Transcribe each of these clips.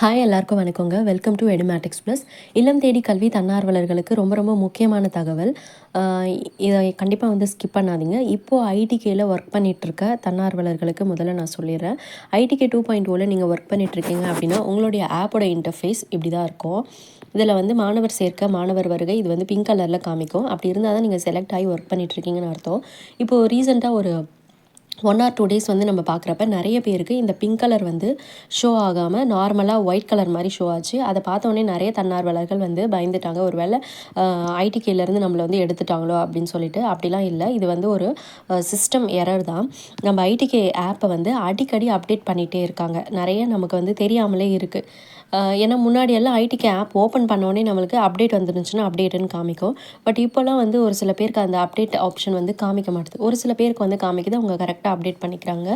Hi எல்லாருக்கும் வணக்கங்க. Welcome to Edumatics plus இல்லம் தேடி கல்வி தன்னார்வலர்களுக்கு ரொம்ப ரொம்ப முக்கியமான தகவல். இதை கண்டிப்பாக வந்து ஸ்கிப் பண்ணாதீங்க. இப்போது ஐடிகேயில் ஒர்க் பண்ணிகிட்ருக்க தன்னார்வலர்களுக்கு முதல்ல நான் சொல்லிடுறேன். ஐடிகே டூ பாயிண்ட் ஓவில் நீங்கள் ஒர்க் பண்ணிகிட்ருக்கீங்க அப்படின்னா உங்களுடைய ஆப்போட இன்டர்ஃபேஸ் இப்படி தான் இருக்கும். இதில் வந்து மாணவர் சேர்க்க மாணவர் வருகை இது வந்து பிங்க் கலரில் காமிக்கும். அப்படி இருந்தால் தான் நீங்கள் செலக்ட் ஆகி ஒர்க் பண்ணிகிட்ருக்கீங்கன்னு அர்த்தம். இப்போது ரீசெண்டாக ஒரு ஒன் ஆர் டூ டேஸ் வந்து நம்ம பார்க்குறப்ப நிறைய பேருக்கு இந்த பிங்க் கலர் வந்து ஷோ ஆகாமல் நார்மலாக ஒயிட் கலர் மாதிரி ஷோ ஆச்சு. அதை பார்த்தோன்னே நிறைய தன்னார்வலர்கள் வந்து பயந்துட்டாங்க. ஒரு வேளை ஐடிகேலேருந்து நம்மளை வந்து எடுத்துட்டாங்களோ அப்படின்னு சொல்லிட்டு அப்படிலாம் இல்லை. இது வந்து ஒரு சிஸ்டம் எரர் தான். நம்ம ஐடிகே ஆப்பை வந்து அடிக்கடி அப்டேட் பண்ணிகிட்டே இருக்காங்க. நிறைய நமக்கு வந்து தெரியாமலே இருக்குது ஏன்னா முன்னாடியெல்லாம் ஐடிக்கு ஆப் ஓப்பன் பண்ணோடனே நம்மளுக்கு அப்டேட் வந்துருந்துச்சுன்னா அப்டேட்டுன்னு காமிக்கும். பட் இப்போல்லாம் வந்து ஒரு சில பேருக்கு அந்த அப்டேட் ஆப்ஷன் வந்து காமிக்க மாட்டுது. ஒரு சில பேருக்கு வந்து காமிக்குது அவங்க கரெக்ட் கரெக்டாக அப்டேட் பண்ணிக்கிறாங்க.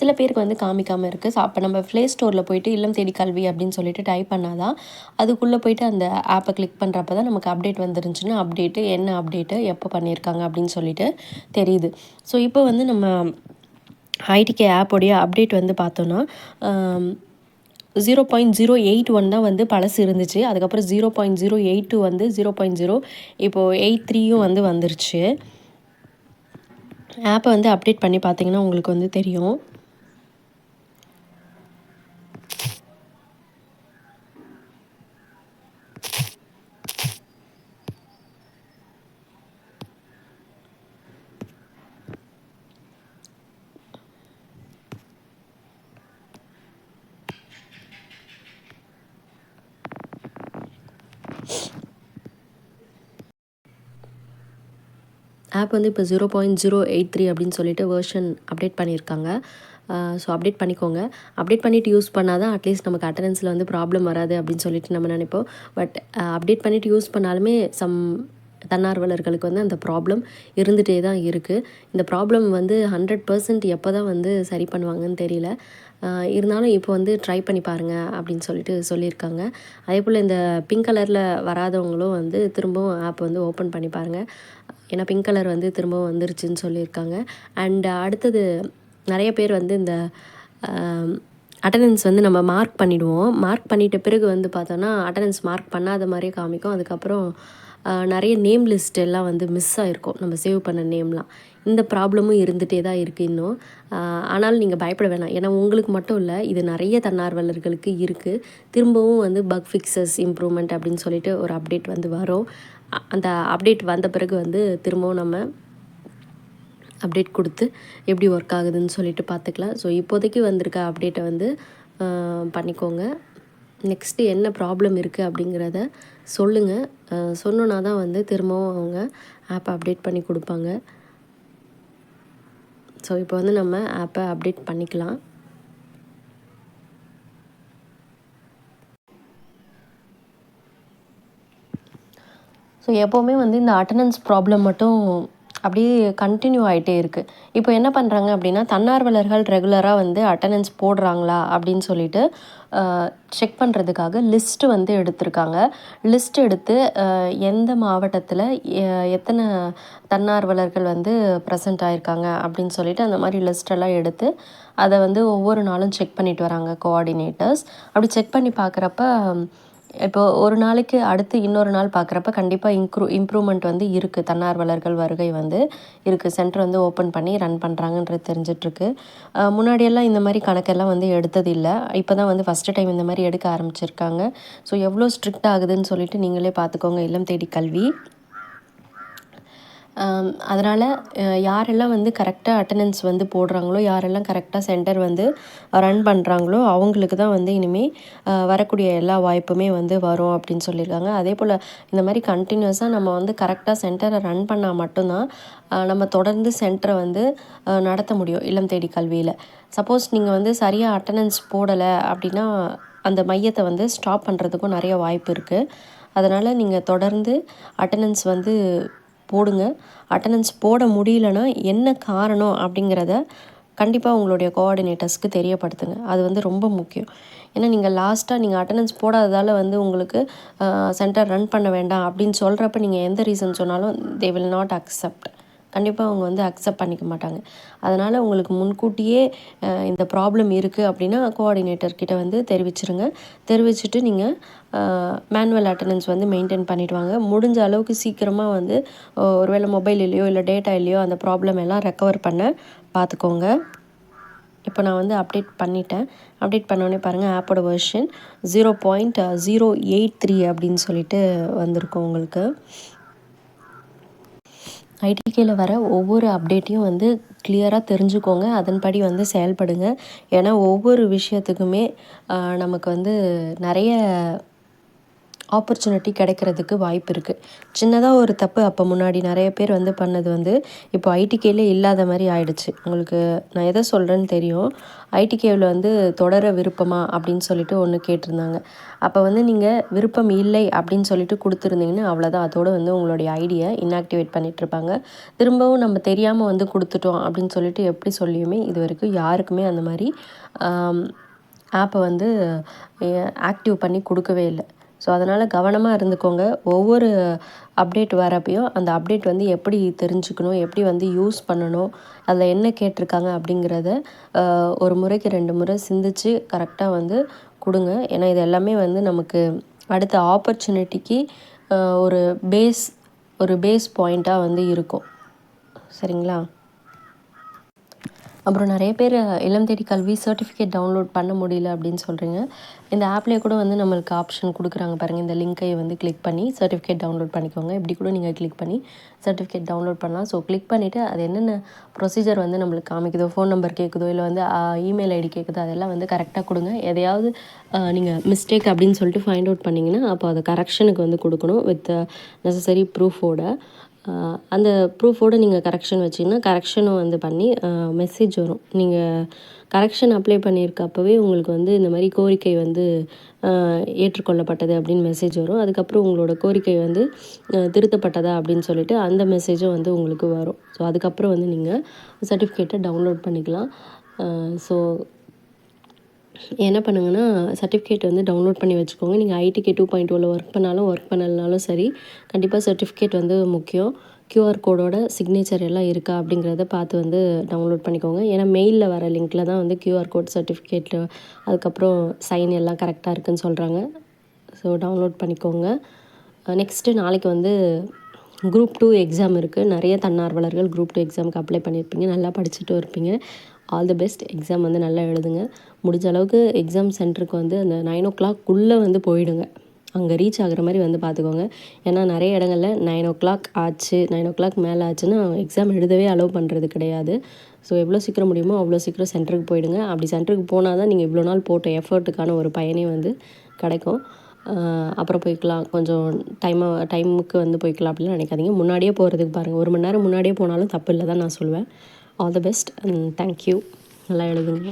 சில பேருக்கு வந்து காமிக்காமல் இருக்குது ஸோ அப்போ நம்ம ப்ளே ஸ்டோரில் போயிட்டு இல்லம் தேடி கல்வி அப்படின்னு சொல்லிட்டு டைப் பண்ணால் தான் அதுக்குள்ளே போயிட்டு அந்த ஆப்பை கிளிக் பண்ணுறப்ப தான் நமக்கு அப்டேட் வந்துருந்துச்சுன்னா அப்டேட்டு என்ன அப்டேட்டு எப்போ பண்ணியிருக்காங்க அப்படின்னு சொல்லிட்டு தெரியுது. ஸோ இப்போ வந்து நம்ம ஐடிகே ஆப்போடைய அப்டேட் வந்து பார்த்தோன்னா zero point zero eight one தான் வந்து பழசு இருந்துச்சு. அதுக்கப்புறம் zero point zero eight two வந்து ஜீரோ பாயிண்ட் ஜீரோ இப்போது எயிட் த்ரீயும் வந்து வந்துருச்சு. ஆப்பை வந்து அப்டேட் பண்ணி பார்த்தீங்கன்னா உங்களுக்கு வந்து தெரியும். ஆப் வந்து இப்போ zero point zero eight three அப்படின்னு சொல்லிட்டு வேர்ஷன் அப்டேட் பண்ணியிருக்காங்க. ஸோ அப்டேட் பண்ணிக்கோங்க. அப்டேட் பண்ணிவிட்டு யூஸ் பண்ணால் தான் அட்லீஸ்ட் நமக்கு அட்டண்டன்ஸில் வந்து ப்ராப்ளம் வராது அப்படின்னு சொல்லிட்டு நம்ம நினைப்போம். பட் அப்டேட் பண்ணிவிட்டு யூஸ் பண்ணாலுமே சம் தன்னார்வலர்களுக்கு வந்து அந்த ப்ராப்ளம் இருந்துகிட்டே தான் இருக்குது இந்த ப்ராப்ளம் வந்து ஹண்ட்ரட் பர்சன்ட் எப்போ தான் வந்து சரி பண்ணுவாங்கன்னு தெரியல. இருந்தாலும் இப்போ வந்து ட்ரை பண்ணி பாருங்கள் அப்படின்னு சொல்லிட்டு சொல்லியிருக்காங்க. அதே போல் இந்த பிங்க் கலரில் வராதவங்களும் வந்து திரும்பவும் ஆப் வந்து ஓப்பன் பண்ணி பாருங்கள் ஏன்னா பிங்க் கலர் வந்து திரும்பவும் வந்துருச்சுன்னு சொல்லியிருக்காங்க. அண்டு அடுத்தது நிறைய பேர் வந்து இந்த அட்டண்டன்ஸ் வந்து நம்ம மார்க் பண்ணிவிடுவோம் மார்க் பண்ணிட்ட பிறகு வந்து பார்த்தோன்னா அட்டண்டன்ஸ் மார்க் பண்ணாத மாதிரியே காமிக்கும். அதுக்கப்புறம் நிறைய நேம் லிஸ்ட் எல்லாம் வந்து மிஸ் ஆகிருக்கும் நம்ம சேவ் பண்ண நேம்லாம் இந்த ப்ராப்ளமும் இருந்துகிட்டே தான் இருக்குது இன்னும். ஆனாலும் நீங்கள் பயப்பட வேணாம். ஏன்னா உங்களுக்கு மட்டும் இல்லை இது நிறைய தன்னார்வலர்களுக்கு இருக்குது திரும்பவும் வந்து பக் ஃபிக்சஸ் இம்ப்ரூவ்மெண்ட் அப்படின்னு சொல்லிட்டு ஒரு அப்டேட் வந்து வரும். அந்த அப்டேட் வந்த பிறகு வந்து திரும்பவும் நம்ம அப்டேட் கொடுத்து எப்படி ஒர்க் ஆகுதுன்னு சொல்லிட்டு பார்த்துக்கலாம். ஸோ இப்போதைக்கு வந்திருக்க அப்டேட்டை வந்து பண்ணிக்கோங்க. நெக்ஸ்ட்டு என்ன ப்ராப்ளம் இருக்குது அப்படிங்கிறத சொல்லுங்கள் சொன்னோன்னா தான் வந்து திரும்பவும் அவங்க ஆப்பை அப்டேட் பண்ணி கொடுப்பாங்க. ஸோ இப்போ வந்து நம்ம ஆப்பை அப்டேட் பண்ணிக்கலாம். ஸோ எப்போவுமே வந்து இந்த அட்டண்டன்ஸ் ப்ராப்ளம் மட்டும் அப்படியே கண்டினியூ ஆகிட்டே இருக்குது இப்போ என்ன பண்ணுறாங்க அப்படின்னா தன்னார்வலர்கள் ரெகுலராக வந்து அட்டண்டன்ஸ் போடுறாங்களா அப்படின்னு சொல்லிட்டு செக் பண்ணுறதுக்காக லிஸ்ட்டு வந்து எடுத்திருக்காங்க. லிஸ்ட் எடுத்து எந்த மாவட்டத்தில் எத்தனை தன்னார்வலர்கள் வந்து ப்ரெசண்ட் ஆகிருக்காங்க அப்படின்னு சொல்லிட்டு அந்த மாதிரி லிஸ்ட்டெல்லாம் எடுத்து அதை வந்து ஒவ்வொரு நாளும் செக் பண்ணிட்டு வராங்க கோஆர்டினேட்டர்ஸ் அப்படி செக் பண்ணி பார்க்குறப்ப இப்போது ஒரு நாளைக்கு அடுத்து இன்னொரு நாள் பார்க்குறப்ப கண்டிப்பாக இன்க்ரூ இம்ப்ரூவ்மெண்ட் வந்து இருக்குது தன்னார்வலர்கள் வருகை வந்து இருக்குது சென்டர் வந்து ஓப்பன் பண்ணி ரன் பண்ணுறாங்கன்றது தெரிஞ்சிட்ருக்கு. முன்னாடியெல்லாம் இந்த மாதிரி கணக்கெல்லாம் வந்து எடுத்ததில்லை. இப்போ தான் வந்து ஃபஸ்ட்டு டைம் இந்த மாதிரி எடுக்க ஆரம்பிச்சிருக்காங்க. ஸோ எவ்வளோ ஸ்ட்ரிக்ட் ஆகுதுன்னு சொல்லிட்டு நீங்களே பார்த்துக்கோங்க. இல்லம் தேடி கல்வி. அதனால் யாரெல்லாம் வந்து கரெக்டாக அட்டண்டன்ஸ் வந்து போடுறாங்களோ யாரெல்லாம் கரெக்டாக சென்டர் வந்து ரன் பண்ணுறாங்களோ அவங்களுக்கு தான் வந்து இனிமேல் வரக்கூடிய எல்லா வாய்ப்புமே வந்து வரும் அப்படின்னு சொல்லியிருக்காங்க. அதே போல் இந்த மாதிரி கண்டினியூஸாக நம்ம வந்து கரெக்டாக சென்டரை ரன் பண்ணால் மட்டும்தான் நம்ம தொடர்ந்து சென்டரை வந்து நடத்த முடியும் இல்லம் தேடி கல்வியில். சப்போஸ் நீங்கள் வந்து சரியாக அட்டண்டன்ஸ் போடலை அப்படின்னா அந்த மையத்தை வந்து ஸ்டாப் பண்ணுறதுக்கும் நிறைய வாய்ப்பு இருக்குது அதனால் நீங்கள் தொடர்ந்து அட்டண்டன்ஸ் வந்து போடுங்க. அட்டண்டன்ஸ் போட முடியலன்னா என்ன காரணம் அப்படிங்கிறத கண்டிப்பாக உங்களுடைய கோஆர்டினேட்டர்ஸ்க்கு தெரியப்படுத்துங்க. அது வந்து ரொம்ப முக்கியம். ஏன்னா நீங்கள் லாஸ்ட்டாக நீங்கள் அட்டண்டன்ஸ் போடாததால் வந்து உங்களுக்கு சென்டர் ரன் பண்ண வேண்டாம் அப்படின்னு சொல்கிறப்ப நீங்கள் எந்த ரீசன் சொன்னாலும் தே வில் நாட் அக்செப்ட் கண்டிப்பாக அவங்க வந்து அக்செப்ட் பண்ணிக்க மாட்டாங்க. அதனால் உங்களுக்கு முன்கூட்டியே இந்த ப்ராப்ளம் இருக்குது அப்படின்னா கோஆர்டினேட்டர்கிட்ட வந்து தெரிவிச்சிருங்க. தெரிவிச்சுட்டு நீங்கள் மேனுவல் அட்டண்டன்ஸ் வந்து மெயின்டைன் பண்ணிவிட்டு வாங்க முடிஞ்ச அளவுக்கு சீக்கிரமாக வந்து ஒருவேளை மொபைல் இல்லையோ இல்லை டேட்டா இல்லையோ அந்த ப்ராப்ளம் எல்லாம் ரெக்கவர் பண்ண பார்த்துக்கோங்க இப்போ நான் வந்து அப்டேட் பண்ணிட்டேன். அப்டேட் பண்ணோடனே பாருங்கள் ஆப்போட version zero point zero eight three அப்படின்னு சொல்லிட்டு வந்திருக்கும் உங்களுக்கு. ஐடிகேயில் வர ஒவ்வொரு அப்டேட்டையும் வந்து கிளியராக தெரிஞ்சுக்கோங்க. அதன்படி வந்து செயல்படுங்க. ஏன்னா ஒவ்வொரு விஷயத்துக்குமே நமக்கு வந்து நிறைய ஆப்பர்ச்சுனிட்டி கிடைக்கிறதுக்கு வாய்ப்பு இருக்குது சின்னதாக ஒரு தப்பு அப்போ முன்னாடி நிறைய பேர் வந்து பண்ணது வந்து இப்போ ஐடிகேல இல்லாத மாதிரி ஆயிடுச்சு. உங்களுக்கு நான் எதை சொல்கிறேன்னு தெரியும். ஐடிகேவில் வந்து தொடர விருப்பமா அப்படின்னு சொல்லிட்டு ஒன்று கேட்டிருந்தாங்க. அப்போ வந்து நீங்கள் விருப்பம் இல்லை அப்படின்னு சொல்லிட்டு கொடுத்துருந்தீங்கன்னா அவ்வளோதான் அதோடு வந்து உங்களுடைய ஐடியை இன்ஆக்டிவேட் பண்ணிகிட்ருப்பாங்க திரும்பவும் நம்ம தெரியாமல் வந்து கொடுத்துட்டோம் அப்படின்னு சொல்லிட்டு எப்படி சொல்லியுமே இது வரைக்கும் யாருக்குமே அந்த மாதிரி ஆப்பை வந்து ஆக்டிவ் பண்ணி கொடுக்கவே இல்லை. ஸோ அதனால் கவனமாக இருந்துக்கோங்க. ஒவ்வொரு அப்டேட் வரப்பையும் அந்த அப்டேட் வந்து எப்படி தெரிஞ்சுக்கணும் எப்படி வந்து யூஸ் பண்ணணும் அதில் என்ன கேட்டிருக்காங்க அப்படிங்கிறத ஒரு முறைக்கு ரெண்டு முறை சிந்திச்சு கரெக்டாக வந்து கொடுங்க. ஏன்னா இது எல்லாமே வந்து நமக்கு அடுத்த ஆப்பர்ச்சுனிட்டிக்கு ஒரு பேஸ் ஒரு பேஸ் பாயிண்ட்டாக வந்து இருக்கும். சரிங்களா? அப்புறம் நிறைய பேர் இளம் தேடி கல்வி சர்டிஃபிகேட் டவுன்லோட் பண்ண முடியல அப்படின்னு சொல்கிறீங்க இந்த ஆப்லேயே கூட வந்து நம்மளுக்கு ஆப்ஷன் கொடுக்குறாங்க பாருங்கள் இந்த லிங்கை வந்து கிளிக் பண்ணி சர்டிஃபிகேட் டவுன்லோட் பண்ணிக்கோங்க. இப்படி கூட நீங்கள் கிளிக் பண்ணி சர்டிஃபிகேட் டவுன்லோட் பண்ணலாம். ஸோ கிளிக் பண்ணிவிட்டு அது என்னென்ன ப்ரொசீஜர் வந்து நம்மளுக்கு காமிக்குதோ ஃபோன் நம்பர் கேட்குதோ இல்லை வந்து இமெயில் ஐடி கேட்குதோ அதெல்லாம் வந்து கரெக்டாக கொடுங்க. எதையாவது நீங்கள் மிஸ்டேக் அப்படின்னு சொல்லிட்டு ஃபைண்ட் அவுட் பண்ணிங்கன்னா அப்போ அதை கரெக்ஷனுக்கு வந்து கொடுக்கணும் வித் நெசசரி ப்ரூஃபோட அந்த ப்ரூஃபோடு நீங்கள் கரெக்ஷன் வச்சிங்கன்னா கரெக்ஷனும் வந்து பண்ணி மெசேஜ் வரும். நீங்கள் கரெக்ஷன் அப்ளை பண்ணியிருக்கப்பவே உங்களுக்கு வந்து இந்த மாதிரி கோரிக்கை வந்து ஏற்றுக்கொள்ளப்பட்டது அப்படின்னு மெசேஜ் வரும். அதுக்கப்புறம் உங்களோட கோரிக்கை வந்து திருத்தப்பட்டதா அப்படின்னு சொல்லிட்டு அந்த மெசேஜும் வந்து உங்களுக்கு வரும். ஸோ அதுக்கப்புறம் வந்து நீங்கள் சர்டிஃபிகேட்டை டவுன்லோட் பண்ணிக்கலாம். ஸோ என்ன பண்ணுங்கன்னா சர்டிஃபிகேட் வந்து டவுன்லோட் பண்ணி வச்சுக்கோங்க. நீங்கள் ஐடிகே டூ பாயிண்ட் ஓவில் ஒர்க் பண்ணாலும் ஒர்க் பண்ணலனாலும் சரி கண்டிப்பாக சர்டிஃபிகேட் வந்து முக்கியம். க்யூஆர் கோடோட சிக்னேச்சர் எல்லாம் இருக்கா அப்படிங்கிறத பார்த்து வந்து டவுன்லோட் பண்ணிக்கோங்க. ஏன்னா மெயிலில் வர லிங்க்கில் தான் வந்து க்யூஆர் கோட் சர்டிஃபிகேட்டு அதுக்கப்புறம் சைன் எல்லாம் கரெக்டாக இருக்குதுன்னு சொல்கிறாங்க ஸோ டவுன்லோட் பண்ணிக்கோங்க. நெக்ஸ்ட்டு நாளைக்கு வந்து குரூப் டூ எக்ஸாம் இருக்குது நிறைய தன்னார்வலர்கள் குரூப் டூ எக்ஸாமுக்கு அப்ளை பண்ணியிருப்பீங்க. நல்லா படிச்சுட்டும் இருப்பீங்க. ஆல் தி பெஸ்ட் எக்ஸாம் வந்து நல்லா எழுதுங்க. முடிஞ்ச அளவுக்கு எக்ஸாம் சென்டருக்கு வந்து அந்த நைன் ஓ கிளாக்குள்ளே வந்து போயிடுங்க. அங்கே ரீச் ஆகிற மாதிரி வந்து பார்த்துக்கோங்க ஏன்னா நிறைய இடங்களில் நைன் ஓ கிளாக் ஆச்சு நைன் ஓ கிளாக் மேலே ஆச்சுன்னா எக்ஸாம் எழுதவே அலோவ் பண்ணுறது கிடையாது. ஸோ எவ்வளோ சீக்கிரம் முடியுமோ அவ்வளோ சீக்கிரம் சென்டருக்கு போயிடுங்க. அப்படி சென்டருக்கு போனால் தான் நீங்கள் இவ்வளோ நாள் போட்ட எஃபர்ட்டுக்கான ஒரு பயனே வந்து கிடைக்கும். அப்புறம் போய்க்கலாம். கொஞ்சம் டைமாக டைமுக்கு வந்து போய்க்கலாம் அப்படின்னு நினைக்காதீங்க. முன்னாடியே போகிறதுக்கு பாருங்கள் ஒரு மணி நேரம் முன்னாடியே போனாலும் தப்பு இல்லை தான் நான் சொல்லுவேன் all the best and thank you நல்லா எழுதுங்க